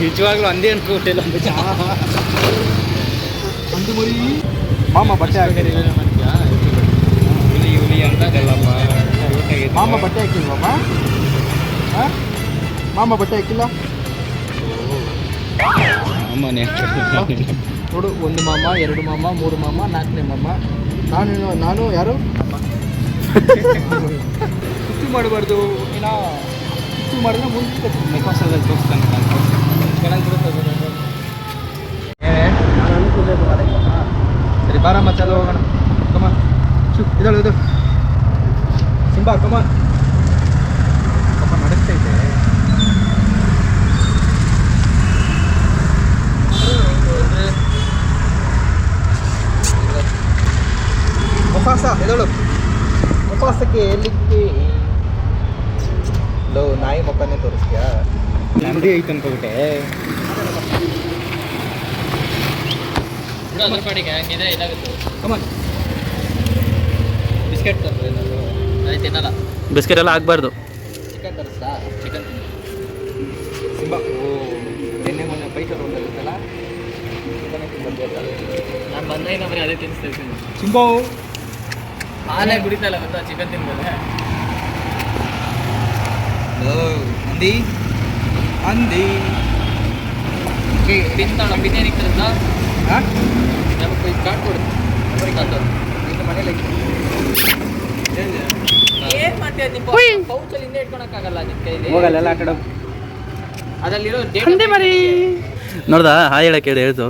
ನಿಜವಾಗ್ಲೂ ಅಂದೇ ಅನ್ಕೊಟ್ಟಿಲ್ಲ ಒಂದು ಮರಿ. ಮಾಮ ಬಟ್ಟೆ ಹಾಕಿರಿ ಹುಲಿ ಹುಲಿ ಅಂತಾಗಲ್ಲಮ್ಮ ಮಾಮ ಬಟ್ಟೆ ಹಾಕಿಲ್ವಮ್ಮ? ಮಾಮ ಬಟ್ಟೆ ಹಾಕಿಲ್ಲ? ಅಮ್ಮನೇ ನೋಡು ಒಂದು ಮಾಮ ಎರಡು ಮಾಮ ಮೂರು ಮಾಮ ನಾಲ್ಕನೇ ಮಾಮ. ನಾನು ನಾನು ಯಾರು? ಸುತ್ತಿ ಮಾಡಬಾರ್ದು. ಏನೋ ಸುತ್ತಿ ಮಾಡಿದ್ರೆ ಮುಂದೆ ಮೆಕಾಸಲ್ಲಿ ತೋರಿಸ್ತಾನೆ ಚೆನ್ನಾಗಿ ಸರಿ ಬಾರ ಮತ್ತೆ ಮಚ್ಚಲ್ಲ ಹೋಗೋಣ. ಕಮ ಶು ಇದಳು ಇದು. ಸಿಂಬಾ ಕಮ ಪಾಪ ನಡೆಸ್ತೈತೆ ಮುಫಾಸ ಎದಳು ಮುಫಾಸಕ್ಕೆ ಎಲ್ಲಿಗೆ ಲೋ ನಾಯಿ ಮುಖನೇ ತೋರಿಸ್ತೀಯಾ? ನಂದಿ ಐತೆ ಅನ್ಕೋಬಿಟ್ಟೆ ಬಿಸ್ಕೆಟ್ ತಿನ್ನಲ್ಲ. ಬಿಸ್ಕೆಟ್ ಎಲ್ಲ ಆಗಬಾರ್ದು ಚಿಕನ್ ತರಿಸ್ತಾ? ಚಿಕನ್ ಸಿಂಬಾ ಓ ನಿನ್ನೆ ಮೊನ್ನೆ ಬೈಕಲ್ಲಿ ನಾನು ಅದೇ ತಿನ್ನಿಸ್ತಾ ಹಾಲೇ ಕುಡಿತಲ್ಲ ಗೊತ್ತಾ? ಚಿಕನ್ ತಿನ್ಬೋದು. ಅಂದಿ ಅಂದಿ ತಿಂತಾಳ ಬಿರಿಯಾನಿ ಕರೆದ ಹಾಂ ನಮಗೆ ಇದು ಕಾರ್ಡ್ ಕೊಡು ಬರೀ ಕಾತು ನಿನ್ನ ಮನೇಲಿ ಏನು ಮಾಡ್ತೀಯ ನಿಮ್ಮ ಪೌಚಲ್ಲಿ ಹಿಂದೆ ಇಟ್ಕೊಳಕ್ಕಾಗಲ್ಲ ನಿಮ್ಮ ಕೈಲಿ ಹೋಗಲ್ಲ ಎಲ್ಲ ಆ ಕಡೆ ಅದರಲ್ಲಿರೋ ಹಂದೆ ಮರಿ ನೋಡ್ದಾ ಹಾಯ್ ಹೇಳಕ್ಕೆ ಹೇಳಿ ಹೇಳ್ತು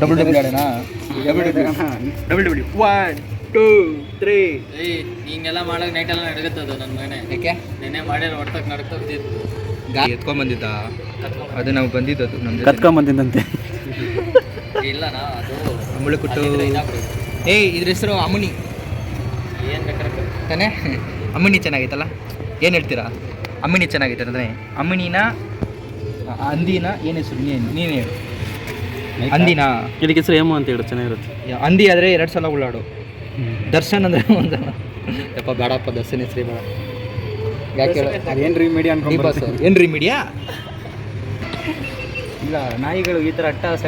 ಡಬಲ್ ಡಬಲ್ ಆಡೋಣ double double double double one two three ಏಯ್ ಹಿಂಗೆಲ್ಲ ಮಾಡಕ್ ನೈಟ್ ಎಲ್ಲ ನಡಗತ್ತದು ನನ್ನ ಮನೆ ಯಾಕೆ? ನೆನ್ನೆ ಮಾಡಿ ನಡ್ತಾ ಬಿದ್ದಿತ್ತು ಗಾಡಿ ಎತ್ಕೊಂಡ್ ಅದು ನಾವು ಬಂದಿದ್ದದು ನಮ್ಮ ಕತ್ಕೊಂಬಂದಿಂದಂತೆ ಇಲ್ಲನಾ ಅದು ಅಂಬಳು ಕುಟ್ಟು. ಏಯ್ ಇದ್ರ ಹೆಸರು ಅಮುನಿ. ಏನ್ ಬೇಕಾದ್ರೆ ತಾನೇ? ಅಮ್ಮಿಣಿ ಚೆನ್ನಾಗೈತಲ್ಲ? ಏನು ಹೇಳ್ತೀರಾ? ಅಮ್ಮಿಣಿ ಚೆನ್ನಾಗೈತೆ ಅಂದರೆ ಅಮ್ಮಿಣಿನ ಅ- ಅಂದಿನ ಏನು ಹೆಸರು? ನೀನು ನೀನು ಹೇಳು. ಅಂದಿನ. ಇದಕ್ಕೆ ಹೆಸರು ಏಮು ಅಂತ ಹೇಳು ಚೆನ್ನಾಗಿರುತ್ತೆ. ಅಂದಿ ಆದರೆ ಎರಡು ಸಲ ಉಳ್ಳಾಡು. ದರ್ಶನ್ ಅಂದರೆ ಒಂದು ಯಪ್ಪ ಬೇಡಪ್ಪ ದರ್ಶನ್ ಹೆಸರಿ ಬೇಡ. ಯಾಕೆ ಏನು ರೀ ಮೀಡಿಯಾ ಡಿ ಏನು ರೀ ಮೀಡಿಯಾ ಇಲ್ಲ ನಾಯಿಗಳು ಈ ಥರ ಅಟ್ಟಹಾಸ.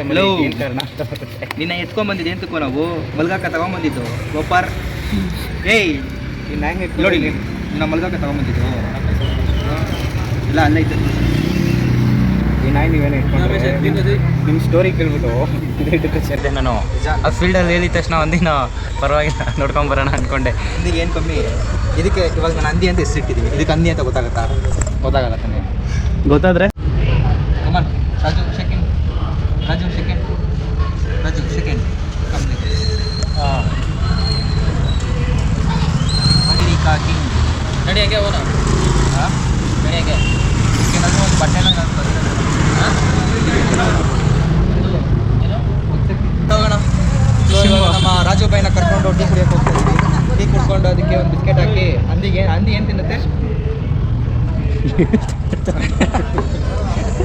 ನಿನ್ನ ಎತ್ಕೊಂಬಂದಿದ್ದು ಏನು ತಗೋ ನಾವು? ಮಲ್ಗಾಕ ತಗೊಂಬಂದಿದ್ದು. ಗೋಪಾರ್. ಏಯ್! ನೋಡಿ ನಮ್ಮ ಮಲ್ಗಾಕ ತಗೊಂಬಂದಿದ್ದು. ಇಲ್ಲ ಅಲ್ಲ ಇತ್ತು ಈ ನಾಯಿ ನೀವೇನೇ ನಿಮ್ಮ ಸ್ಟೋರಿ ಕೇಳ್ಬಿಟ್ಟು. ನಾನು ಆ ಫೀಲ್ಡಲ್ಲಿ ಹೇಳಿದ ತಕ್ಷಣ ಒಂದಿನ ಪರವಾಗಿಲ್ಲ ನೋಡ್ಕೊಂಬರೋಣ ಅಂದ್ಕೊಂಡೆ ನಿಮಗೆ ಏನು ಕಮ್ಮಿ? ಇದಕ್ಕೆ ಇವಾಗ ನಾನು ಅಂದಿ ಅಂತ ಹೆಸರಿಟ್ಟಿದ್ದೀನಿ. ಇದಕ್ಕೆ ಅಂದಿ ಅಂತ ಗೊತ್ತಾಗುತ್ತಾ? ಗೊತ್ತಾಗಲ್ಲ ತಾನೆ. ಗೊತ್ತಾದ್ರೆ come on Raju second Raju second Raju second ಕಮ್ಮಿ ಅಮೆರಿಕಾ ಕಿಂಗ್ ನಡಿ ಹಂಗೆ ಹೋಗೋಣ ಹಾಂ ನಡಿ ಹಂಗೆ ಏನಾದರೂ ಒಂದು ಬಟ್ಟೆ ಎಲ್ಲ ನಾನು ಏನು ತಗೋಣ ನಮ್ಮ ರಾಜು ಬೈನ ಕರ್ಕೊಂಡು ಟೀ ಕುಡಿಯೋಕೆ ಹೋಗ್ತಾ ಇದ್ವಿ ಟೀ ಕುಡ್ಕೊಂಡು ಅದಕ್ಕೆ ಒಂದು ಬಿಸ್ಕೆಟ್ ಹಾಕಿ ಅಂದಿಗೆ ಅಂದಿ ಏನು ತಿನ್ನುತ್ತೆ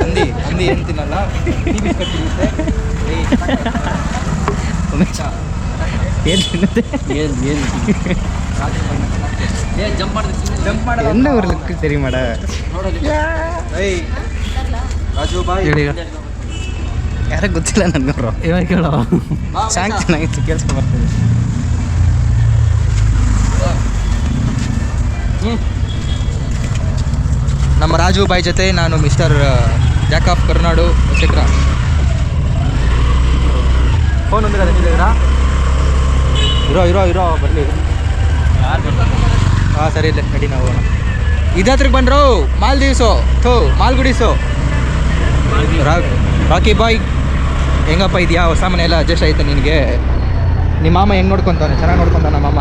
ಅಂದಿ ಅಂದಿ ಏನು ತಿನ್ನಲ್ಲ ಟೀ ಬಿಸ್ಕೆಟ್ ತಿನ್ನುತ್ತೆ ಏನು ತಿನ್ನುತ್ತೆ ಏನು ಏನು ರಾಜು ಬೈನ ಏ ಜಂಪ್ ಮಾಡಿದ್ರೆ ಜಂಪ್ ಮಾಡ ಎಂದ ಊರ್ಲಿಕ್ಕೆ ಸರಿ ಮಾಡ ಏಯ್ ರಾಜು ಬಾಯ್ ಹೇಳಿ ಯಾರಿಗೆ ಗೊತ್ತಿಲ್ಲ ನನಗವರು ಇವಾಗ ಕೇಳೋ ಸಾಂಗ್ ಚೆನ್ನಾಗಿತ್ತು ಕೆಲಸ ಬರ್ತದೆ ನಮ್ಮ ರಾಜು ಬಾಯ್ ಜೊತೆ ನಾನು ಮಿಸ್ಟರ್ ಜಾಕ್ ಆಫ್ ಕರ್ನಾಡು ಚಕ್ರ ಫೋನ್ ಒಂದು ಇರೋ ಇರೋ ಇರೋ ಬರಲಿ ಹಾಂ ಸರಿ ಇಲ್ಲ ನಡಿ ನಾವು ಹೋಗೋಣ. ಇದತ್ರಕ್ಕೆ ಬಂದ್ರು ಮಾಲ್ ದಿವ್ಸು ಥೋ ಮಾಲ್ಗುಡಿಸು ರಾಕಿ ಬಾಯ್ ಹೆಂಗಪ್ಪ ಇದೆಯಾ ಹೊಸ ಮನೆ ಎಲ್ಲ ಅಡ್ಜಸ್ಟ್ ಆಯ್ತಾ ನಿನಗೆ? ನಿಮ್ಮ ಮಾಮ ಹೆಂಗೆ ನೋಡ್ಕೊತಾನೆ ಚೆನ್ನಾಗಿ ನೋಡ್ಕೊಂತಾನ ಮಾಮ?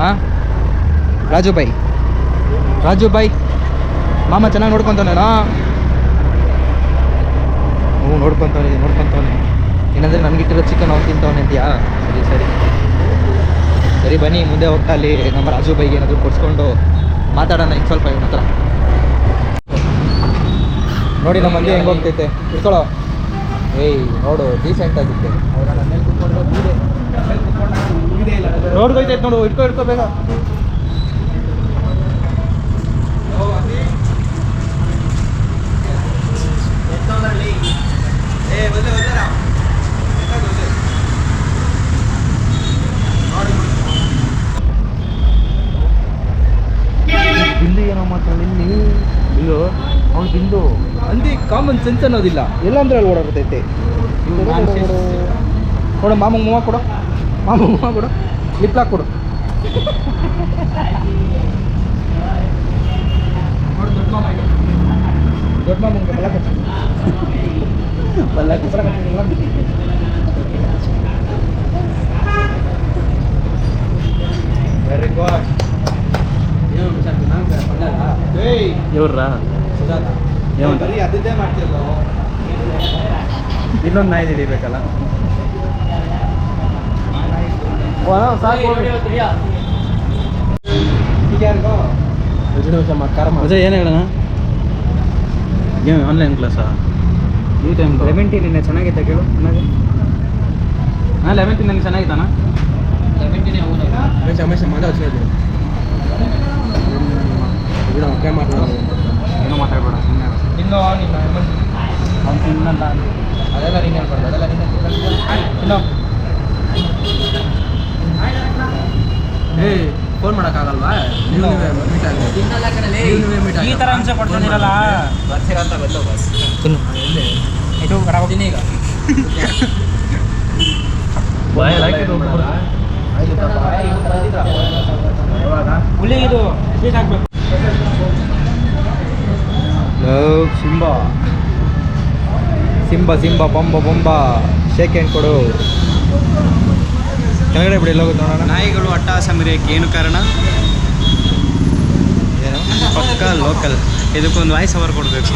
ಹಾಂ ರಾಜು ಬಾಯ್ ರಾಜು ಬಾಯ್ ಮಾಮ ಚೆನ್ನಾಗಿ ನೋಡ್ಕೊತಾನೇನಾ ಹ್ಞೂ ನೋಡ್ಕೊತಾನೆ ನೋಡ್ಕೊತಾನೆ. ಏನಂದರೆ ನನಗಿಟ್ಟಿರೋ ಚಿಕನ್ ಅವ್ನು ತಿಂತವನೆ ಅಂತೀಯಾ ಸರಿ ಸರಿ. ಸರಿ ಬನ್ನಿ ಮುಂದೆ ಹೋಗ್ತಾ ಅಲ್ಲಿ ನಮ್ಮ ರಾಜು ಬೈಗೆ ಏನಾದರೂ ಕೊಡ್ಸ್ಕೊಂಡು ಮಾತಾಡೋಣ ಇನ್ನು ಸ್ವಲ್ಪ ಇವನ ಹತ್ರ. ನೋಡಿ ನಮ್ಮ ಮಂದಿ ಹೆಂಗೆ ಹೋಗ್ತೈತೆ. ಇಟ್ಕೊಳ್ಳೋ ಏಯ್ ನೋಡು ಡೀಸೆಂಟ್ ಆಗಿತ್ತೆ ರೋಡ್ ಹೋಯ್ತೈತೆ ನೋಡು ಇಟ್ಕೊ ಇಟ್ಕೋ ಬೇಗ ಬಿಂದು ಏನೋ ಮಾತಾಡಿ ಬಿಂದು ಅವ್ನು ಬಿಂದು. ಅಂದಿ ಕಾಮನ್ ಸೆನ್ಸ್ ಅನ್ನೋದಿಲ್ಲ. ಎಲ್ಲಂದ್ರೆ ಅಲ್ಲಿ ಓಡಾಡ್ತೈತೆ ಕೊಡು ಮಾಮ ಮೂವ ಕೊಡು. ಮಾಮ ಮೂವ ಕೊಡು. ಲಿಪ್ಲಾಕ್ ಕೊಡು. ದೊಡ್ಡ ಮಾಮಂಗೆ ಬಲ ಕೊಟ್ಟು ಬಲ್ಲ ವೆರಿ ಗುಡ್ ಏಯ್ ಇವ್ರಾ ಏನು? ಬರೀ ಅದಿದ್ದೇ ಮಾಡ್ತಿರಲ್ಲ ಇನ್ನೊಂದು ನಾಯಿ ಹಿಡಿಬೇಕಲ್ಲ ಅದೇ ಏನು ಹೇಳೋಣ ಏನು ಆನ್ಲೈನ್ ಕ್ಲಾಸಾ ಈ ಟೈಮ್ ನಿನ್ನೆ ಚೆನ್ನಾಗಿತ್ತ ಕೇಳು? ಚೆನ್ನಾಗಿ ಹಾಂ ಲೆವೆಂತ್ ನನಗೆ ಚೆನ್ನಾಗಿತ್ತಾನ ಏನೂ ಮಾತಾಡಬೇಡ ಸುಮ್ಮನೆ ಇನ್ನು ನಿನ್ನ ಅವ್ನು ತಿನ್ನಲ್ಲ. ಅದೆಲ್ಲ ನೀನು ಹೇಳ್ಬಾರ್ದು ಅದೆಲ್ಲ ನೀನು ಏಯ್ ಫೋನ್ ಮಾಡೋಕ್ಕಾಗಲ್ವಾ? ನೀವು ನೀವೇ ಮೀಟ್ ಆಗಿ. ಈ ಥರ ಕೊಡ್ತಾನಿರಲ್ಲ. ಬಂದು ಬಸ್. ಈಗ. ಹುಲಿ ಇದು. ಸ್ವೀಟ್ ಹಾಕ್ಬೇಕು ಸಿಂಬಾ ಸಿಂಬ ಸಿಂಬ ಬೊಂಬ ಬೊಂಬ ಶೇಕ್ ಹ್ಯಾಂಡ್ ಕೊಡು. ಕೆಳಗಡೆ ಬಿಡಿ ಎಲ್ಲ ನೋಡೋಣ. ನಾಯಿಗಳು ಅಟ್ಟಹಾಸ ಮೆರೆಯಕ್ಕೆ ಏನು ಕಾರಣ? ಏನು? ಪಕ್ಕ ಲೋಕಲ್. ಇದಕ್ಕೊಂದು ವಾಯ್ಸ್ ಅವರ್ ಕೊಡಬೇಕು.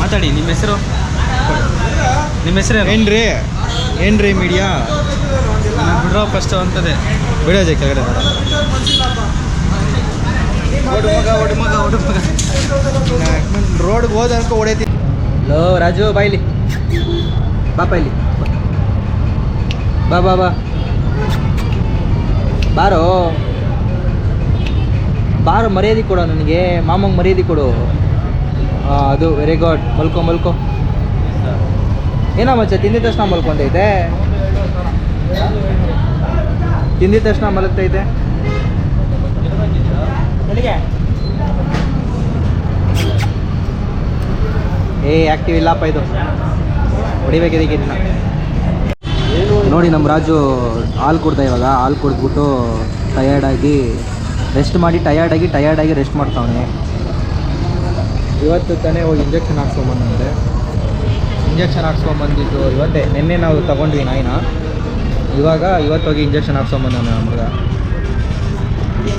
ಮಾತಾಡಿ ನಿಮ್ಮ ಹೆಸರು? ನಿಮ್ಮ ಹೆಸರು ಏನ್ರಿ? ಏನ್ರಿ ಮೀಡಿಯಾ ಬಿಡ್ರೋ ಫಸ್ಟ್ ಅಂತದೆ. ಬಿಡೋಜೆ ಕೆಳಗಡೆ ನೋಡ. ರೋಡ್ಗೆ ಹೋದ ಅನ್ಕೊ ಹೊಡೈತಿ ಲೋ ರಾಜು ಬಾಯ್ಲಿ ಬಾಪ ಇಲ್ಲಿ. ಬಾ ಬಾ ಬಾ. ಬಾರೋ. ಬಾರೋ ಮರ್ಯಾದೆ ಕೊಡು ನನಗೆ, ಮಾಮಂಗೆ ಮರ್ಯಾದೆ ಕೊಡು. ಅದು ವೆರಿ ಗುಡ್ ಮಲ್ಕೋ, ಮಲ್ಕೊ. ಏನೋ ಮಚ್ಚ, ತಿಂದಿದ ತಕ್ಷಣ ಮಲ್ಕೊಂತೈತೆ ತಿಂದಿದ ತಕ್ಷಣ ಮಲಗ್ತೈತೆ ಏ ಆ್ಯಕ್ಟಿವ್ ಇಲ್ಲಪ್ಪ ಇದು. ಹೊಡಿಬೇಕಿದೆ ಇದನ್ನ ನೋಡಿ ನಮ್ಮ ರಾಜು ಹಾಲು ಕೊಡ್ತಾ ಇವಾಗ. ಹಾಲು ಕುಡಿದ್ಬಿಟ್ಟು ಟಯರ್ಡಾಗಿ ರೆಸ್ಟ್ ಮಾಡಿ ಟಯರ್ಡಾಗಿ ಟಯರ್ಡಾಗಿ ರೆಸ್ಟ್ ಮಾಡ್ತಾವನೆ. ಇವತ್ತು ತಾನೇ ಹೋಗಿ ಇಂಜೆಕ್ಷನ್ ಹಾಕ್ಸ್ಕೊಂಬಂದಂತೆ ಇಂಜೆಕ್ಷನ್ ಹಾಕ್ಸ್ಕೊಂಬಂದಿದ್ದು ಇವತ್ತೇ. ನಿನ್ನೆ ನಾವು ತಗೊಂಡ್ವಿ ನಾಯಿನ. ಇವಾಗ ಇವತ್ತು ಹೋಗಿ ಇಂಜೆಕ್ಷನ್ ಹಾಕ್ಸ್ಕೊಂಬಂದ ನಮ್ಗೆ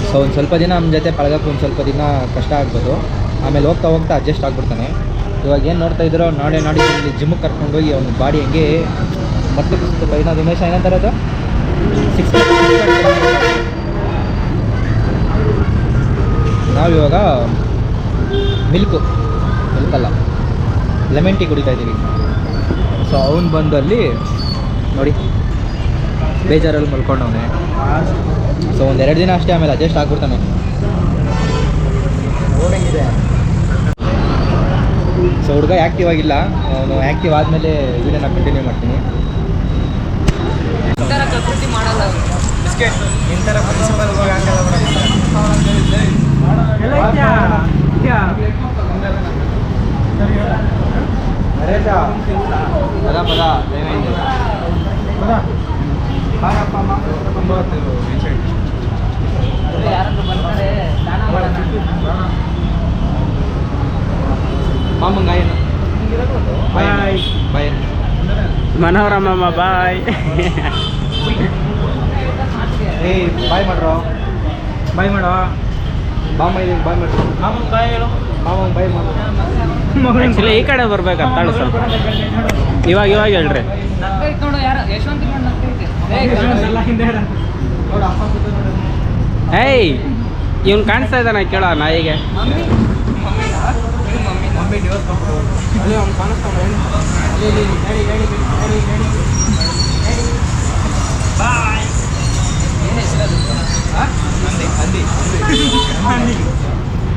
ಸೊ ಒಂದು ಸ್ವಲ್ಪ ದಿನ ನಮ್ಮ ಜೊತೆ ಪಳಗಕ್ಕೆ ಒಂದು ಸ್ವಲ್ಪ ದಿನ ಕಷ್ಟ ಆಗ್ಬೋದು. ಆಮೇಲೆ ಹೋಗ್ತಾ ಹೋಗ್ತಾ ಅಡ್ಜಸ್ಟ್ ಆಗ್ಬಿಡ್ತಾನೆ. ಇವಾಗ ಏನು ನೋಡ್ತಾ ಇದ್ದೀರೋ, ನಾಳೆ ನಾಡಿ ಇಲ್ಲಿ ಜಿಮ್ಗೆ ಕರ್ಕೊಂಡೋಗಿ ಅವ್ನ ಬಾಡಿ ಹೆಂಗೆ ಮತ್ತೆ ಕುಸಿತಪ್ಪ ಇನ್ನೊಂದು ನಿಮಿಷ ಏನಂತಾರೆ ಅದು? ಸಿಕ್ಸ್ ನಾವಿವಾಗ ಮಿಲ್ಕು ಮಿಲ್ಕಲ್ಲ ಲೆಮನ್ ಟೀ ಕುಡಿತಾ ಇದ್ದೀವಿ. ಸೊ ಅವನು ಬಂದು ಅಲ್ಲಿ ನೋಡಿ, ಬೇಜಾರಲ್ಲಿ ಮಲ್ಕೊಂಡವನೆ. ಸೊ ಒಂದು ಎರಡು ದಿನ ಅಷ್ಟೇ ಆಮೇಲೆ ಅಡ್ಜಸ್ಟ್ ಆಗ್ಬಿಡ್ತಾನೆ. ಸೊ ಹುಡುಗ ಆ್ಯಕ್ಟಿವ್ ಆಗಿಲ್ಲ. ಅವನು ಆ್ಯಕ್ಟಿವ್ ಆದಮೇಲೆ ವೀಡಿಯೋನ ಕಂಟಿನ್ಯೂ ಮಾಡ್ತೀನಿ. ಪದ ಪದ ಏನಾಯ್ತು ಯಾರಾದ್ರೂ ಬೈ ಸ್ನಾನ ಮಾಡೋಣ ಮಾಮಂಗ ಏನು ಬಾಯ್ ಬಾಯ್. ಮನೋರಮ್ಮ ಬಾಯ್ ಮಾಡ್ರೋ? ಬಾಯ್ ಮಾಡೋ. ಇದೆ ಬಾಯ್ ಮಾಡ್ರೋ. ಮಾಮನ್ ಬಾಯ್ ಹೇಳು. ಮಾಮಂಗ್ ಬಾಯ್ ಮಾಡೋ ಆ್ಯಕ್ಚುಲಿ ಈ ಕಡೆ ಬರ್ಬೇಕು ಅಂತ ಸ್ವಲ್ಪ ಇವಾಗ ಇವಾಗ ಹೇಳ್ರಿ. ನಗ್ತೈತೆ ನೋಡು ಯಾರು ಯಶವಂತ್ ನೋಡಿ ನಗ್ತೈತೆ ಏ, ಏಯ್ ಇವ್ನು ಕಾಣಿಸ್ತಾ ಇದ್ದಾನ ಕೇಳೋ ನಾಯಿಗೆ.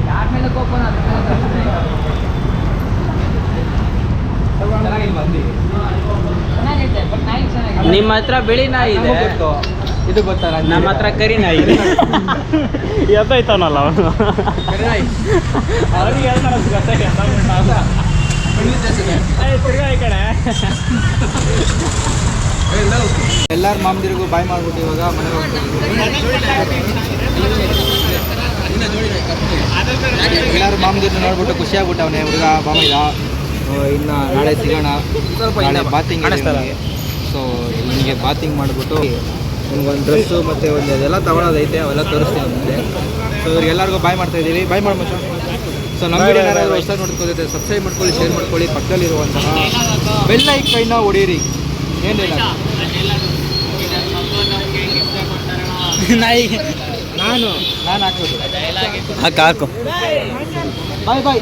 ಯಾರ್ ಮೇಲೂ ನಿಮ್ಮ ಹತ್ರ ಬಿಳಿ ನಾಯಿ ಇದೆ. ಇದು ಗೊತ್ತಲ್ಲ ನಮ್ಮ ಹತ್ರ ಕರಿ ನಾಯಿ ಇದೆ ಎದ್ದಾಯ್ತಾನಲ್ಲ ಅವನು ಅವ್ರಿಗೆ ತಿರ್ಗಾ ಈ ಕಡೆ. ಎಲ್ಲಾರ ಮಾಮದಿರಿಗೂ ಬಾಯ್ ಮಾಡ್ಬಿಟ್ಟು ಇವಾಗ ಮನೆ ಎಲ್ಲಾರು ಮಾಮದಿರ್ನ ನೋಡ್ಬಿಟ್ಟು ಖುಷಿ ಆಗ್ಬಿಟ್ಟವನೆ ಹುಡುಗ ಬಾಮ ಇದ ಇನ್ನು ನಾಳೆ ಸಿಗೋಣ. ನಾಳೆ ಬಾತಿಂಗ್ ಸೊ ನಿಮಗೆ. ಬಾತಿಂಗ್ ಮಾಡಿಬಿಟ್ಟು ನಿಮ್ಗೊಂದು ಡ್ರೆಸ್ಸು ಮತ್ತು ಒಂದು ಅದೆಲ್ಲ ತಗೊಳ್ಳೋದೈತೆ ಅವೆಲ್ಲ ತೋರಿಸ್ತೀನಿ ಮುಂದೆ ಸೊ ಇವ್ರಿಗೆಲ್ಲರಿಗೂ ಬಾಯ್ ಮಾಡ್ತಾ ಇದ್ದೀವಿ ಬಾಯ್ ಮಾಡಿ ಮಚ್ಚ. ಸೊ ನಮ್ಮ ವಿಡಿಯೋ ಏನಾದರೂ ಹೊಸದಾಗಿ ನೋಡ್ಕೊಳ್ತೈತೆ ಸಬ್ಸ್ಕ್ರೈಬ್ ಮಾಡ್ಕೊಳ್ಳಿ ಶೇರ್ ಮಾಡ್ಕೊಳ್ಳಿ ಪಕ್ಕದಲ್ಲಿರುವಂತಹ ಬೆಲ್ ಕೈನ ಹೊಡೀರಿ ಏನಿಲ್ಲ ನಾಯಿ. ನಾನು? ನಾನು ಹಾಕೋದು. ಹಾಕು ಹಾಕು. ಬಾಯ್ ಬಾಯ್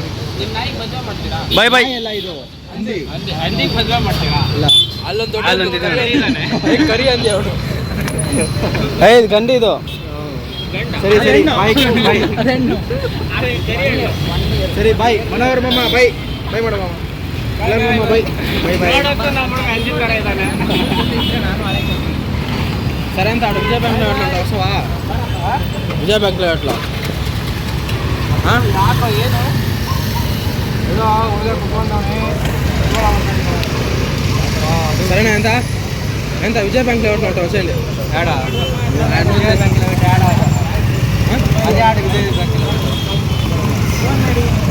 ಬಾಯ್ ಬಾಯ್ ಎಲ್ಲ ಇದು. ಹಂದಿಗೆ ಮದುವೆ ಮಾಡ್ತೀರಾ? ಇಲ್ಲ ಅಲ್ಲೊಂದು. ಕರಿ ಅಂದಿ ಅವನು ಐದು ಗಂಡಿ ಇದು ಸರಿ ಸರಿ ಬಾಯ್ ಬಾಯ್ ಸರಿ ಬಾಯ್ ಮನೋಹರ್ ಮಮ್ಮ ಬಾಯ್ ಬಾಯ್ ಮಾಡ ಮಾಮ ಎಲ್ಲರೂ ಮಮ್ಮ ಬಾಯ್ ಬಾಯ್ ಬಾಯ್ సరే అంత అటు విజయ బ్యాంక్లో పెట్టినట్టు వస్తావా విజయ బ్యాంక్లో ఎట్లా ಏನೋ ಹುಡುಗ ಕುತ್ಕೊಂಡವನೆ సరేనా ఎంత ఎంత విజయ బ్యాంక్లో పెట్టినట్టు వచ్చేయండి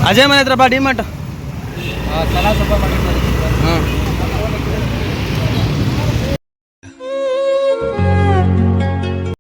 ಅಜಯ್ ಮನೆ ಹತ್ರ ಬಾ ಡಿಮಾರ್ಟ್ ಹಾಂ.